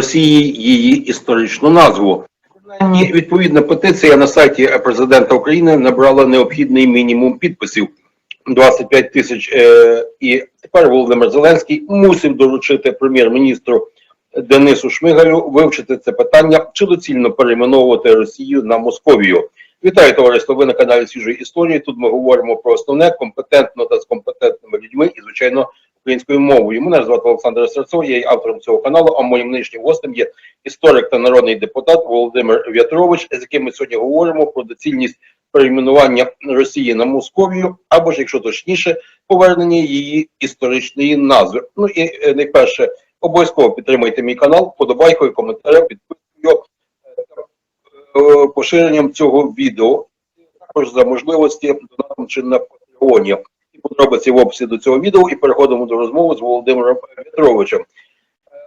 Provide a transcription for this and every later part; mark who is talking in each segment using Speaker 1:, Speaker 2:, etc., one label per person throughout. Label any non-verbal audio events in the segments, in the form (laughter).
Speaker 1: Росії її історичну назву. Принаймні, відповідна петиція на сайті президента України набрала необхідний мінімум підписів 25 тисяч. Е, і тепер Володимир Зеленський мусив доручити прем'єр-міністру Денису Шмигалю вивчити це питання, чи доцільно перейменовувати Росію на Московію. Вітаю товариство. Ви на каналі свіжої історії. Тут ми говоримо про основне компетентно та з компетентними людьми і, звичайно, українською мовою. Мене звати Олександр Серцов, я є автором цього каналу. А моїм нинішнім гостем є історик та народний депутат Володимир В'ятрович, з яким ми сьогодні говоримо про доцільність перейменування Росії на Московію, або ж, якщо точніше, повернення її історичної назви. Ну і е, найперше, обов'язково підтримайте мій канал, подобайкою, коментарем, підпискою, е, поширенням цього відео, також за можливості донатом чи на Патреоні. І подробиці в описі до цього відео і переходимо до розмови з Володимиром Петровичем. Е,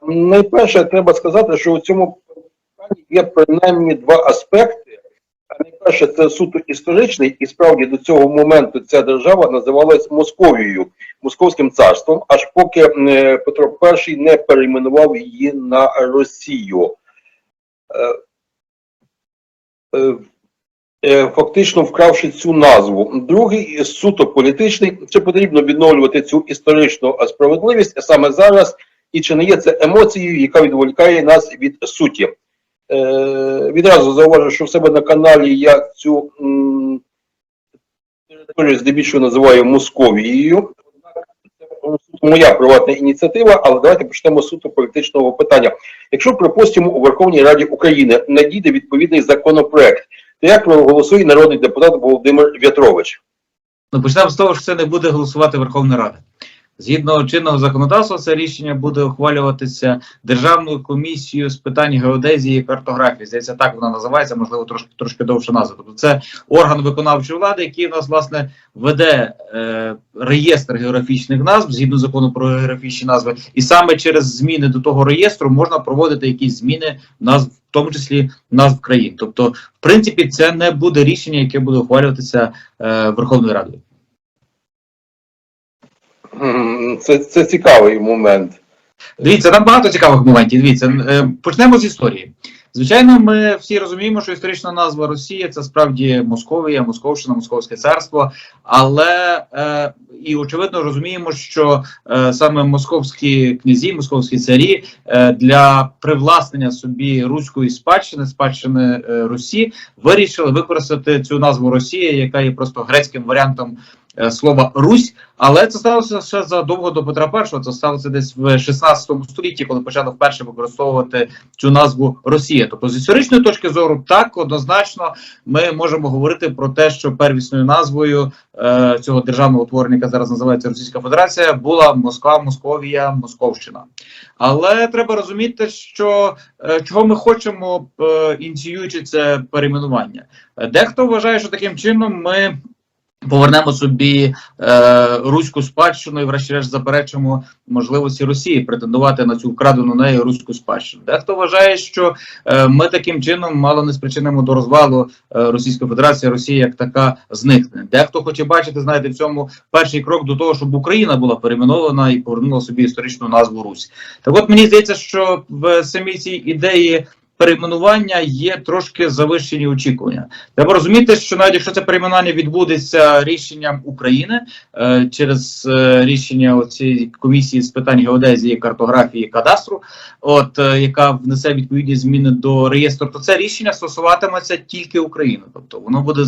Speaker 1: Найперше, треба сказати, що у цьому питанні є принаймні два аспекти. Найперше, це суто історичний, і справді до цього моменту ця держава називалась Московією, Московським царством, аж поки е, Петро І не перейменував її на Росію. Е, Фактично вкравши цю назву. Другий суто політичний, чи потрібно відновлювати цю історичну справедливість саме зараз, і чи не є це емоцією, яка відволікає нас від суті. Е, відразу зауважу, що в себе на каналі я цю територію здебільшого називаю Московією. Це моя приватна ініціатива, але давайте почнемо з суто політичного питання. Якщо, припустимо, у Верховній Раді України надійде відповідний законопроект, то як проголосує народний депутат Володимир В'ятрович?
Speaker 2: Ну, почнемо з того, що це не буде голосувати Верховна Рада. Згідно чинного законодавства, це рішення буде ухвалюватися Державною комісією з питань геодезії і картографії. Здається, так вона називається, можливо, трошки трошки довше назва. Тобто, це орган виконавчої влади, який у нас власне веде е, реєстр географічних назв згідно закону про географічні назви, і саме через зміни до того реєстру можна проводити якісь зміни назв, в тому числі назв країн. Тобто, в принципі, це не буде рішення, яке буде ухвалюватися е, Верховною Радою.
Speaker 1: Це, це цікавий момент.
Speaker 2: Дивіться, там багато цікавих моментів. Дивіться, е, почнемо з історії. Звичайно, ми всі розуміємо, що історична назва Росія це справді Московія, Московщина, Московське царство. Але е, і очевидно розуміємо, що е, саме московські князі, московські царі е, для привласнення собі руської спадщини, спадщини е, Русі, вирішили використати цю назву Росія, яка є просто грецьким варіантом слова Русь. Але це сталося ще задовго до Петра І. Це сталося десь в 16 столітті, коли почали вперше використовувати цю назву Росія. Тобто, з історичної точки зору, так однозначно ми можемо говорити про те, що первісною назвою е, цього державного утворення, яка зараз називається Російська Федерація, була Москва, Московія, Московщина. Але треба розуміти, що е, чого ми хочемо, е, ініціюючи це перейменування. Е, Дехто вважає, що таким чином ми. Повернемо собі е, руську спадщину і, врешті-решт, заперечимо можливості Росії претендувати на цю вкрадену нею руську спадщину. Дехто вважає, що е, ми таким чином мало не спричинимо до розвалу е, Російської Федерації, Росія як така зникне. Дехто хоче бачити, знаєте, в цьому перший крок до того, щоб Україна була перейменована і повернула собі історичну назву Русь. Так, от мені здається, що в самій цій ідеї. Перейменування є трошки завищені очікування. Треба розуміти, що навіть якщо це перейменування відбудеться рішенням України е, через е, рішення цієї комісії з питань геодезії, картографії, кадастру, от е, яка внесе відповідні зміни до реєстру, то це рішення стосуватиметься тільки України. Тобто воно буде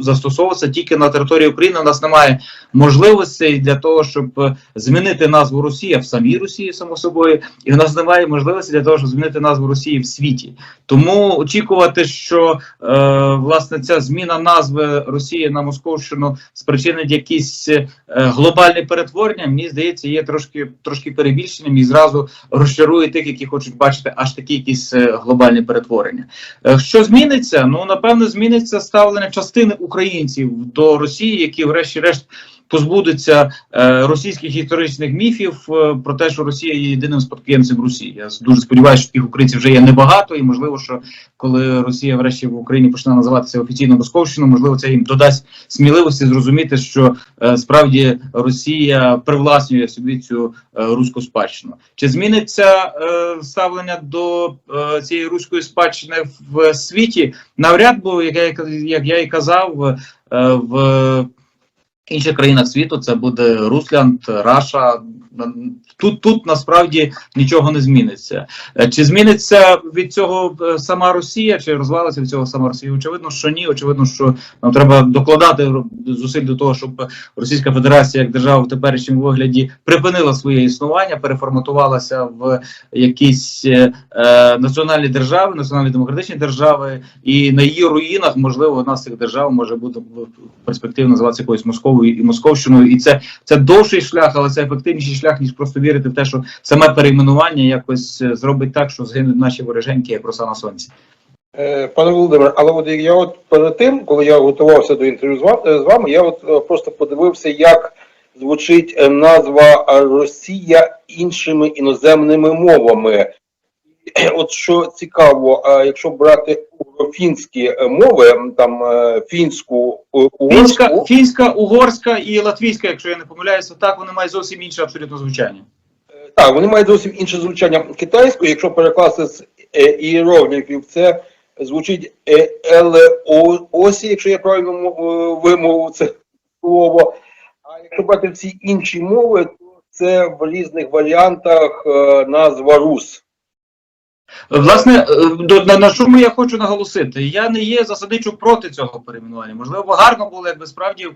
Speaker 2: застосовуватися тільки на території України. У нас немає можливостей для того, щоб е, змінити назву Росія в самій Росії, само собою, і в нас немає можливості для того, щоб змінити назву Росії в світі. Тому очікувати, що е, власне ця зміна назви Росії на Московщину спричинить якісь е, глобальне перетворення, мені здається, є трошки трошки перебільшенням і зразу розчарує тих, які хочуть бачити аж такі якісь е, глобальні перетворення. Е, що зміниться? Ну напевно, зміниться ставлення частини українців до Росії, які, врешті-решт, позбудеться е, російських історичних міфів е, про те, що Росія є єдиним спадкоємцем Росії. Я дуже сподіваюся, що таких українців вже є небагато, і можливо, що коли Росія врешті в Україні почне називатися офіційно Московщиною, можливо, це їм додасть сміливості зрозуміти, що е, справді Росія привласнює собі цю руську спадщину. Чи зміниться ставлення до цієї руської спадщини в світі? Навряд, бо як я, як я і казав, в інших країнах світу це буде Русланд, Раша. Тут тут насправді нічого не зміниться. Е, Чи зміниться від цього е, сама Росія, чи розвалиться від цього сама Росія? Очевидно, що ні. Очевидно, що нам треба докладати зусиль до того, щоб Російська Федерація як держава в теперішньому вигляді припинила своє існування, переформатувалася в якісь е, е, національні держави, національні демократичні держави, і на її руїнах можливо одна цих держав може бути в перспективі називатися якоюсь Московою і Московщиною, і це це довший шлях, але це ефективніший шлях, ніж просто вірити в те, що саме перейменування якось е, зробить так, що згинуть наші вороженьки, як роса на сонці.
Speaker 1: Е, Пане Володимире, але от я от перед тим, коли я готувався до інтерв'ю з е, вами, я от просто подивився, як звучить назва Росія іншими іноземними мовами. (clears throat) От що цікаво, якщо брати фінські е, мови, там е, фінську, е,
Speaker 2: Фінська, фінська, угорська і латвійська, якщо я не помиляюся, так вони мають зовсім інше абсолютно звучання.
Speaker 1: е, так, вони мають зовсім інше звучання китайською. Якщо перекласти з іерогліфів, це звучить елеосі, якщо я правильно мо- вимовив це слово. А якщо брати всі інші мови, то це в різних варіантах назва Рус.
Speaker 2: Власне, е, на, на чому я хочу наголосити? Я не є засадичу проти цього перейменування. Можливо, гарно було, якби справді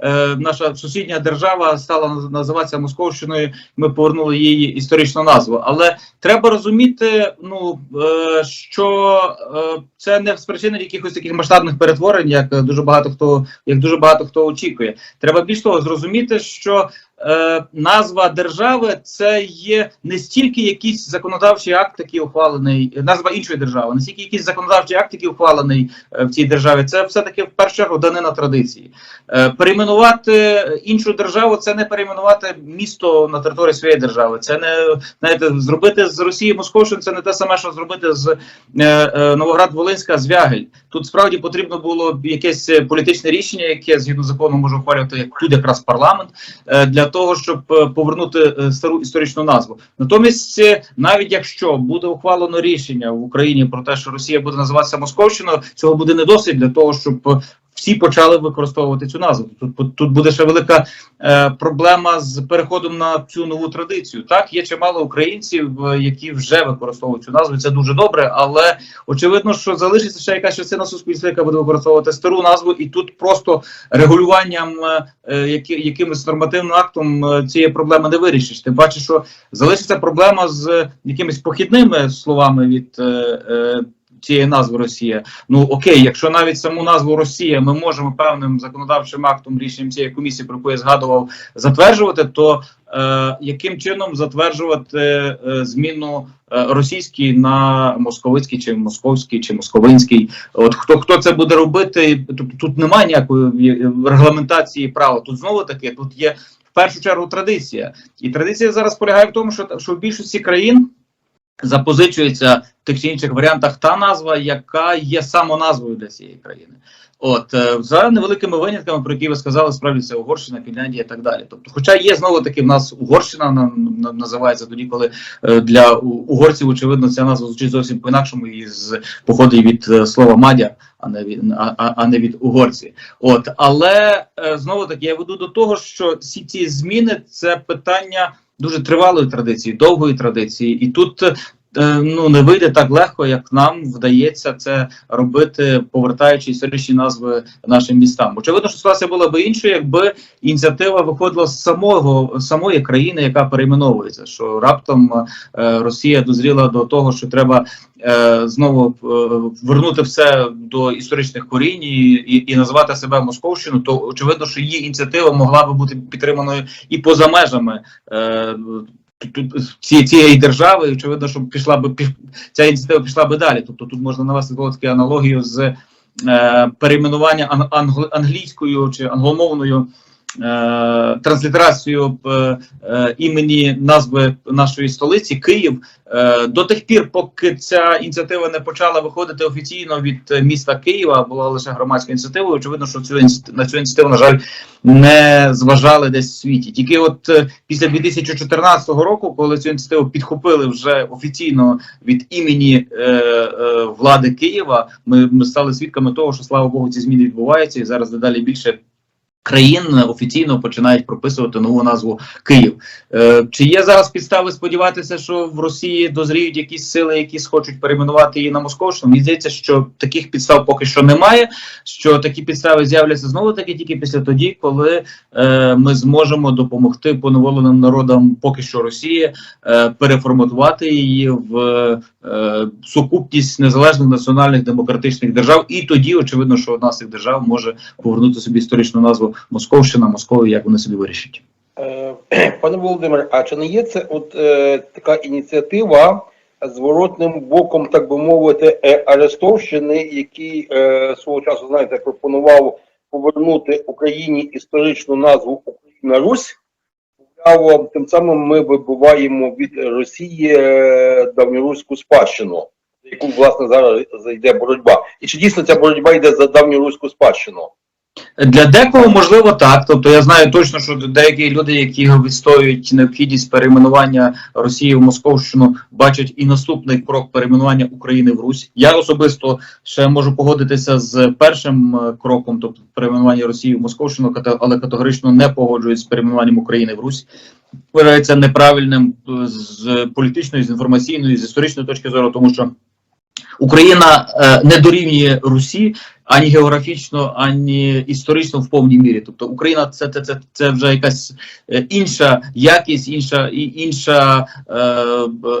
Speaker 2: е, наша сусідня держава стала називатися Московщиною. Ми повернули її історичну назву. Але треба розуміти, ну е, що е, це не спричинить якихось таких масштабних перетворень, як е, дуже багато хто як дуже багато хто очікує. Треба більш того зрозуміти, що е, назва держави це є не стільки якийсь законодавчий акт, який ухвалений, назва іншої держави, не стільки якийсь законодавчий акт, який ухвалений е, в цій державі. Це все таки в першу чергу данина традиції. Е, перейменувати іншу державу це не перейменувати місто на території своєї держави. Це не знаєте, зробити з Росії Московщин, це не те саме, що зробити з е, Новоград-Волинська Звягель. Тут справді потрібно було якесь політичне рішення, яке згідно закону може ухвалювати як тут якраз парламент для того, щоб е, повернути е, стару історичну назву. Натомість, е, навіть якщо буде ухвалено рішення в Україні про те, що Росія буде називатися Московщиною, цього буде не досить для того, щоб всі почали використовувати цю назву. Тут тут буде ще велика е, проблема з переходом на цю нову традицію. Так, є чимало українців, е, які вже використовують цю назву. Це дуже добре, але очевидно, що залишиться ще якась частина суспільства, яка буде використовувати стару назву, і тут просто регулюванням е, е, які, якимось нормативним актом е, цієї проблеми не вирішиш. Ти бачиш, що залишиться проблема з якимись похідними словами від. е, е, Цієї назви Росія. Ну окей, якщо навіть саму назву Росія ми можемо певним законодавчим актом рішенням цієї комісії, про яку я згадував, затверджувати, то е, яким чином затверджувати е, зміну е, російський на московицький, чи московський, чи московинський? От хто хто це буде робити? Тут, тут немає ніякої регламентації права. Тут знову таки тут є в першу чергу традиція, і традиція зараз полягає в тому, що, що в більшості країн запозичується в тих чи інших варіантах та назва, яка є самоназвою для цієї країни. От е, за невеликими винятками, про які ви сказали, справді це Угорщина, Фінляндія і так далі. Тобто, хоча є знову таки в нас Угорщина на, на- називається тоді, коли е, для угорців очевидно ця назва звучить зовсім по інакшому і з походить від е, слова мадя, а не від а, а- не від угорці. От але знову таки я веду до того, що всі ці зміни це питання дуже тривалої традиції, довгої традиції, і тут. Е, Ну, не вийде так легко, як нам вдається це робити, повертаючи історичні назви нашим містам. Очевидно, що ситуація була би іншою, якби ініціатива виходила з самого самої країни, яка перейменовується. Що раптом е, Росія дозріла до того, що треба е, знову вернути все до історичних корінь і, і назвати себе Московщину, то очевидно, що її ініціатива могла би бути підтриманою і поза межами. Е, тут- ці- цієї держави, очевидно, що пішла би піш- ця ініціатива пішла би далі. Тобто тут можна навести таку аналогію з е, перейменування ан- англ- англійською чи англомовною транслітерацію е, е, імені назви нашої столиці Київ. Е, до тих пір, поки ця ініціатива не почала виходити офіційно від е, міста Києва, була лише громадська ініціатива. Очевидно, що цю на цю ініціативу, на жаль, не зважали десь в світі. Тільки от е, після 2014 року, коли цю ініціативу підхопили вже офіційно від імені е, е, влади Києва, ми, ми стали свідками того, що слава Богу, ці зміни відбуваються, і зараз дедалі більше. Країн офіційно починають прописувати нову назву Київ. Е, чи є зараз підстави сподіватися, що в Росії дозріють якісь сили, які схочуть перейменувати її на Московщину? Мені здається, що таких підстав поки що немає. Що такі підстави з'являться знову таки тільки після тоді, коли е, ми зможемо допомогти поневоленим народам, поки що Росії, е, переформатувати її в е, сукупність незалежних національних демократичних держав. І тоді очевидно, що одна з цих держав може повернути собі історичну назву Московщина, Московія, як вони собі вирішать.
Speaker 1: Е, (clears throat) Пане Володимире, а чи не є це от е, така ініціатива зворотним боком, так би мовити, е, Арестовщини, який е, свого часу, знаєте, пропонував повернути Україні історичну назву Україна Русь? Тим самим ми вибуваємо від Росії е, давньоруську спадщину, яку власне зараз зайде боротьба. І чи дійсно ця боротьба йде за давньоруську спадщину?
Speaker 2: Для декого можливо так. Тобто я знаю точно, що деякі люди, які відстоюють необхідність перейменування Росії в Московщину, бачать і наступний крок перейменування України в Русь. Я особисто ще можу погодитися з першим е, кроком, тобто перейменування Росії в Московщину, але категорично не погоджуюсь з перейменуванням України в Русь. Вважається неправильним е, з політичної, з інформаційної, з історичної точки зору, тому що Україна е, не дорівнює Русі ані географічно, ані історично в повній мірі. Тобто Україна це, це, це, це вже якась е, інша якість, інша інша е,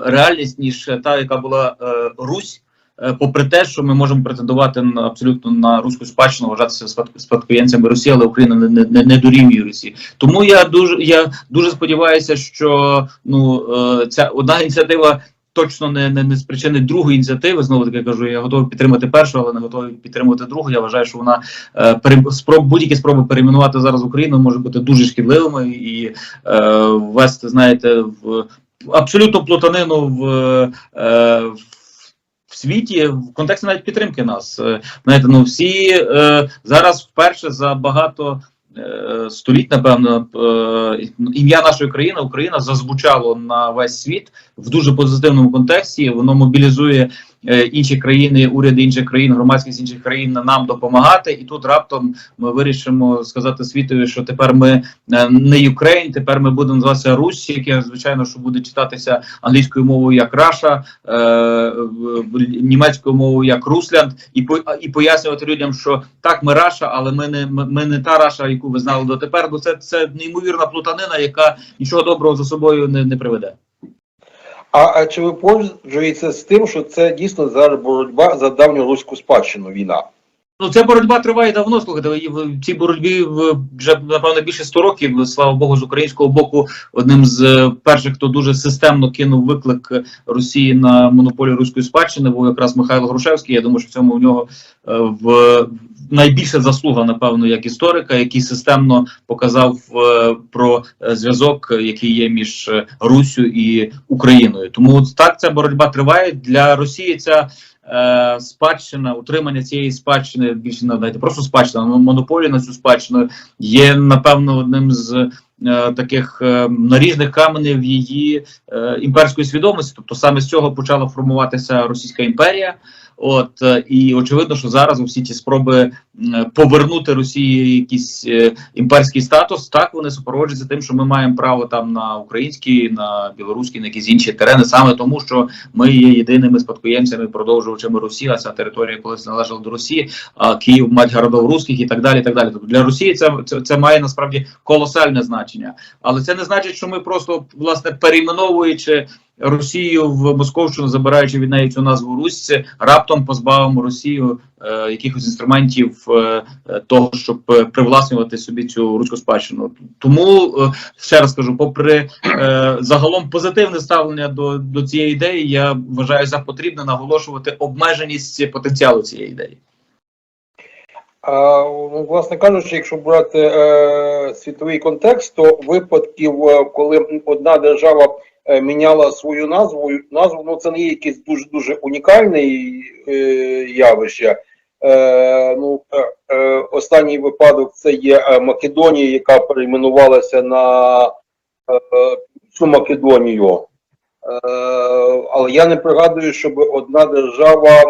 Speaker 2: реальність, ніж та, яка була е, Русь. Е, Попри те, що ми можемо претендувати на абсолютно на руську спадщину, вважатися спад- спадкоємцями Росії, але Україна не, не, не, не дорівнює Росії. Тому я дуже я дуже сподіваюся, що ну е, ця одна ініціатива точно не, не, не спричинить другої ініціативи. Знову таки кажу, я готовий підтримати першу, але не готовий підтримувати другу. Я вважаю, що вона е, спроб будь-які спроби перейменувати зараз Україну може бути дуже шкідливими і е, ввести, знаєте, в абсолютно плутанину в. Е, в в світі в контексті навіть підтримки нас Е, знаєте, ну всі е, зараз вперше за багато століть, напевно, е, ім'я нашої країни Україна зазвучало на весь світ в дуже позитивному контексті. Воно мобілізує е, інші країни, уряди інших країн, громадськість інших країн нам допомагати. І тут раптом ми вирішимо сказати світові, що тепер ми е, не Юкрейн, тепер ми будемо називатися Русь, яке звичайно що буде читатися англійською мовою як Раша, е, німецькою мовою як Руслянд, і по і пояснювати людям, що так, ми Раша, але ми не ми не та Раша, яку ви знали дотепер. Бо це це неймовірна плутанина, яка нічого доброго за собою не, не приведе.
Speaker 1: А, а чи ви погоджуєтеся з тим, що це дійсно зараз боротьба за давню руську спадщину війна?
Speaker 2: Ну, ця боротьба триває давно. Слухайте, в цій боротьбі вже напевно більше 100 років. Слава Богу, з українського боку, одним з е, перших, хто дуже системно кинув виклик Росії на монополію руської спадщини, був якраз Михайло Грушевський. Я думаю, що в цьому в нього е, в найбільша заслуга, напевно, як історика, який системно показав е, про зв'язок, який є між Руссю і Україною. Тому так ця боротьба триває для Росії. Ця е, спадщина, утримання цієї спадщини більше не просто спадщина, монополія на цю спадщину є напевно одним з е, таких е, наріжних каменів її імперської свідомості. Тобто саме з цього почала формуватися Російська імперія. От е, і очевидно, що зараз усі ті спроби повернути Росії якийсь е, імперський статус, так вони супроводжуються тим, що ми маємо право там на українські, на білоруські, на якісь інші терени, саме тому, що ми є єдиними спадкоємцями, продовжувачами Росії, а ця територія колись належала до Росії, а Київ мать городов русських і так далі. І так далі. Тобто для Росії це, це, це має насправді колосальне значення, але це не значить, що ми просто власне перейменовуючи. Росію в Московщину, забираючи від неї цю назву Русь, раптом позбавимо Росію е, якихось інструментів е, того, щоб е, привласнювати собі цю руську спадщину. Тому е, ще раз кажу, попри е, загалом позитивне ставлення до, до цієї ідеї, я вважаю за потрібне наголошувати обмеженість потенціалу цієї ідеї.
Speaker 1: А, ну, власне кажучи, якщо брати е, світовий контекст, то випадків, е, коли одна держава міняла свою назву, назву, ну це не є якесь дуже дуже унікальне е, явище. Е, ну, е, е, останній випадок це є е, Македонія, яка перейменувалася на е, Північну Македонію. Е, але я не пригадую, щоб одна держава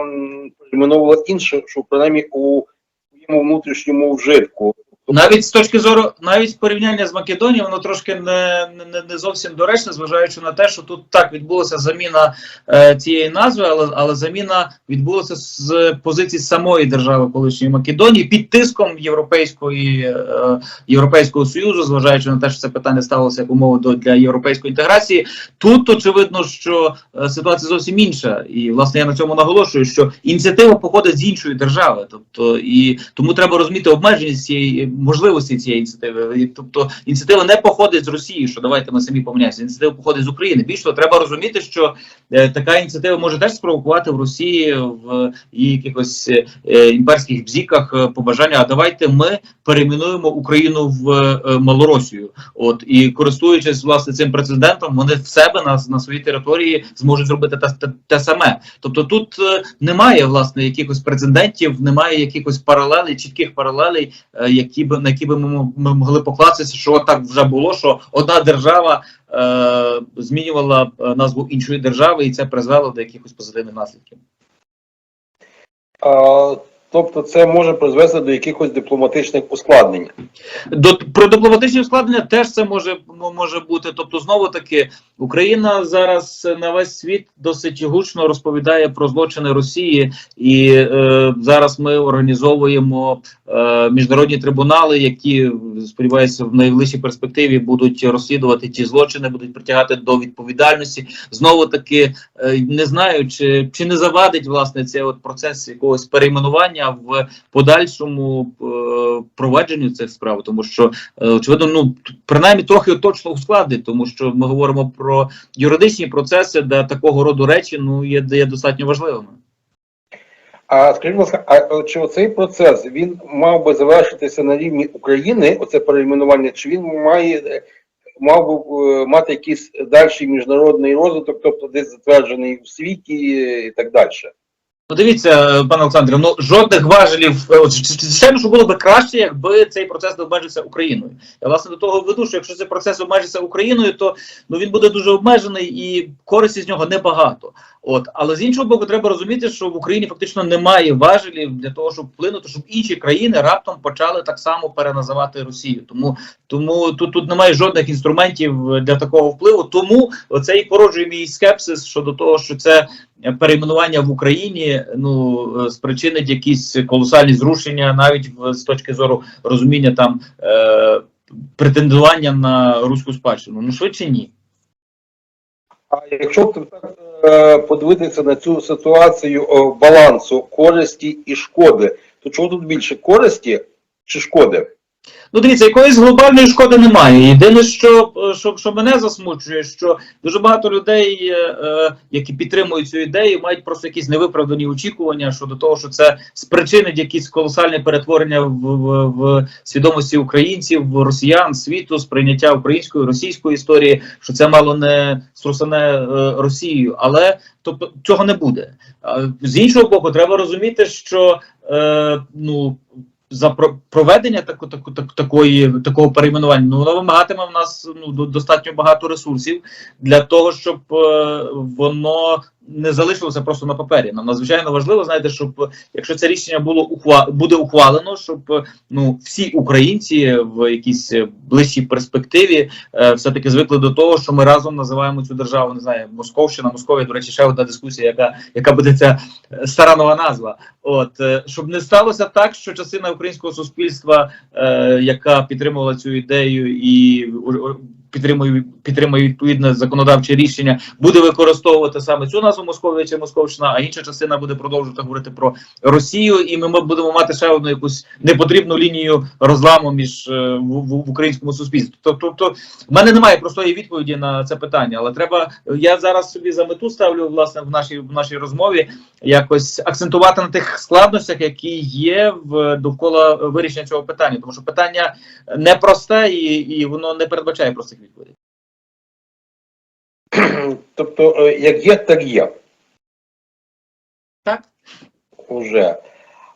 Speaker 1: перейменувала іншу, що принаймні у своєму внутрішньому вжитку.
Speaker 2: Навіть з точки зору, навіть порівняння з Македонією, воно трошки не, не, не зовсім доречне, зважаючи на те, що тут так відбулася заміна е, цієї назви, але, але заміна відбулася з позиції самої держави колишньої Македонії під тиском європейської е, європейського союзу, зважаючи на те, що це питання ставилося як умова до для європейської інтеграції. Тут очевидно, що е, ситуація зовсім інша, і власне я на цьому наголошую, що ініціатива походить з іншої держави, тобто і тому треба розуміти обмеженість цієї можливості цієї ініціативи. Тобто ініціатива не походить з Росії, що давайте ми самі поміняємося. Ініціатива походить з України. Більше того, треба розуміти, що е, така ініціатива може теж спровокувати в Росії в її якихось е, імперських бзіках е, побажання. А давайте ми перейменуємо Україну в е, Малоросію. От і користуючись власне цим прецедентом, вони в себе на, на своїй території зможуть зробити те, те, те саме. Тобто тут е, немає власне якихось прецедентів, немає якихось паралелей, чітких паралелей, е, які б на які би ми, ми могли покластися, що так вже було, що одна держава е, змінювала е, назву іншої держави, і це призвело до якихось позитивних наслідків.
Speaker 1: Тобто це може призвести до якихось дипломатичних ускладнень.
Speaker 2: До про дипломатичні ускладнення теж це може може бути. Тобто, знову таки, Україна зараз на весь світ досить гучно розповідає про злочини Росії, і е, зараз ми організовуємо е, міжнародні трибунали, які сподіваюся в найближчій перспективі будуть розслідувати ті злочини, будуть притягати до відповідальності. Знову таки е, не знаю, чи, чи не завадить власне цей от процес якогось перейменування в подальшому е, провадженню цих справ, тому що е, очевидно, ну принаймні трохи точно ускладнить, тому що ми говоримо про юридичні процеси, де такого роду речі ну є, є достатньо важливими.
Speaker 1: А скажіть, будь ласка, а чи оцей процес він мав би завершитися на рівні України, оце перейменування, чи він має е, мав би мати якийсь дальший міжнародний розвиток, тобто десь затверджений в світі і так далі?
Speaker 2: Ну, дивіться, пане Олександре, ну жодних важелів. е, Звичайно, що було б краще, якби цей процес не обмежився Україною. Я власне до того веду, що якщо цей процес обмежиться Україною, то ну він буде дуже обмежений і користі з нього небагато. От, але з іншого боку, треба розуміти, що в Україні фактично немає важелів для того, щоб вплинути, щоб інші країни раптом почали так само переназивати Росію. Тому тому тут, тут немає жодних інструментів для такого впливу. Тому це і породжує мій скепсис щодо того, що це перейменування в Україні ну е, спричинить якісь колосальні зрушення, навіть в з точки зору розуміння там е, претендування на руську спадщину. Ну швидше ні.
Speaker 1: А якщо так е, подивитися на цю ситуацію е, балансу користі і шкоди, то чого тут більше користі чи шкоди?
Speaker 2: Ну, дивіться, якоїсь глобальної шкоди немає. Єдине, що, е, що, що мене засмучує, що дуже багато людей, е, е, які підтримують цю ідею, мають просто якісь невиправдані очікування щодо того, що це спричинить якісь колосальне перетворення в, в, в свідомості українців, росіян, світу, сприйняття української російської історії, що це мало не струсане е, Росією, але тобто цього не буде. З іншого боку, треба розуміти, що е, ну за про- проведення таку, таку, так, такої такого перейменування, ну воно вимагатиме в нас ну до- достатньо багато ресурсів для того, щоб е, воно не залишилося просто на папері. Нам надзвичайно важливо, знаєте, щоб якщо це рішення було ухва буде ухвалено, щоб ну всі українці в якійсь ближчій перспективі е, все таки звикли до того, що ми разом називаємо цю державу, не знаю, Московщина, Московія. До речі, ще одна дискусія, яка яка буде ця е, стара нова назва. От е, щоб не сталося так, що частина українського суспільства, е, яка підтримувала цю ідею і підтримує підтримує відповідне законодавче рішення, буде використовувати саме цю назву Московія чи Московщина, а інша частина буде продовжувати говорити про Росію, і ми будемо мати ще одну якусь непотрібну лінію розламу між е, в, в, в українському суспільстві. Тобто, в мене немає простої відповіді на це питання, але треба. Я зараз собі за мету ставлю власне в нашій в нашій розмові якось акцентувати на тих складностях, які є в довкола вирішення цього питання, тому що питання непросте і, і воно не передбачає простих відповідей. (clears throat)
Speaker 1: Тобто, е, як є, так є.
Speaker 2: Так.
Speaker 1: Уже.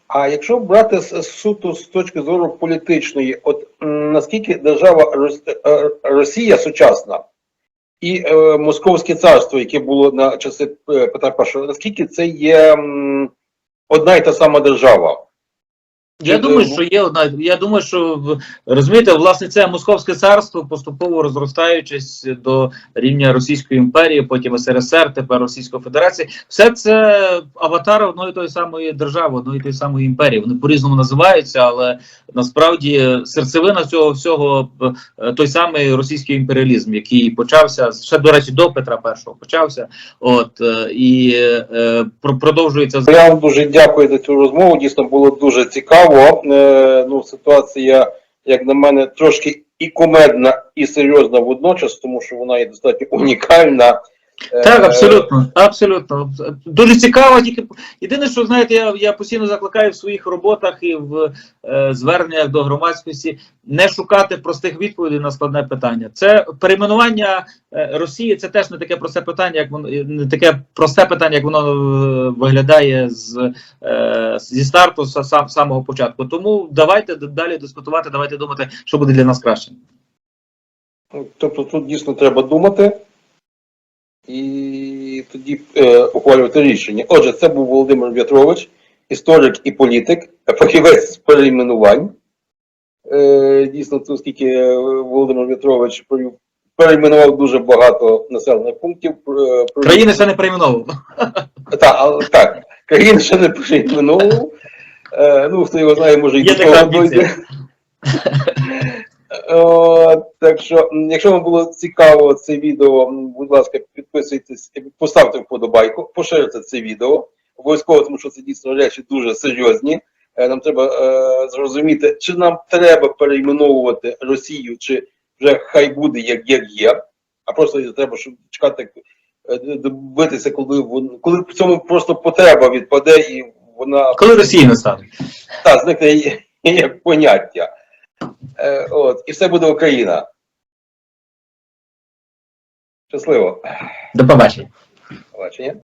Speaker 1: А якщо брати суто з точки зору політичної, от наскільки держава е, Росія сучасна і е, Московське царство, яке було на часи е, Петра І, наскільки це є одна і та сама держава?
Speaker 2: Я думаю, що є одна. Я думаю, що розумієте, власне, це московське царство поступово розростаючись до рівня Російської імперії, потім СРСР, тепер Російської Федерації. Все це аватари одної тої самої держави, одної тої самої імперії. Вони по-різному називаються, але насправді серцевина цього всього е, той самий російський імперіалізм, який почався ще до речі до Петра І почався. От е, і е, про- продовжується
Speaker 1: Я вам дуже дякую за цю розмову. Дійсно було дуже цікаво. Е, ну, ситуація, як на мене, трошки і кумедна, і серйозна водночас, тому що вона є достатньо унікальна. Е,
Speaker 2: Так, абсолютно, абсолютно. Дуже цікаво. Тільки єдине, що знаєте, я, я постійно закликаю в своїх роботах і в е, зверненнях до громадськості не шукати простих відповідей на складне питання. Це перейменування е, Росії. Це теж не таке просте питання, як воно не таке просте питання, як воно е, виглядає з е, зі старту з сам самого початку. Тому давайте далі дискутувати, давайте думати, що буде для нас краще.
Speaker 1: Тобто тут дійсно треба думати і тоді е, ухвалювати рішення. Отже, це був Володимир В'ятрович, історик і політик, фахівець з перейменувань. Е, дійсно, тут скільки е, Володимир В'ятрович провів, перейменував дуже багато населених пунктів. е,
Speaker 2: Країни ще не перейменовували. (laughs)
Speaker 1: Так, так, країн ще не перейменував. Е, ну, хто його знає, може і до того дойде. (laughs) О, так що, якщо вам було цікаво це відео, будь ласка, підписуйтесь, поставте вподобайку, поширте це відео. Обов'язково, тому що це дійсно речі дуже серйозні. Е, Нам треба е, зрозуміти, чи нам треба перейменовувати Росію, чи вже хай буде як, як є. А просто треба, щоб чекати, е, дивитися, коли вон, коли в цьому просто потреба відпаде і вона
Speaker 2: Коли Росії не стане.
Speaker 1: та, зникне як поняття. Е, от, і все буде Україна. Щасливо.
Speaker 2: До побачення.
Speaker 1: Бачення.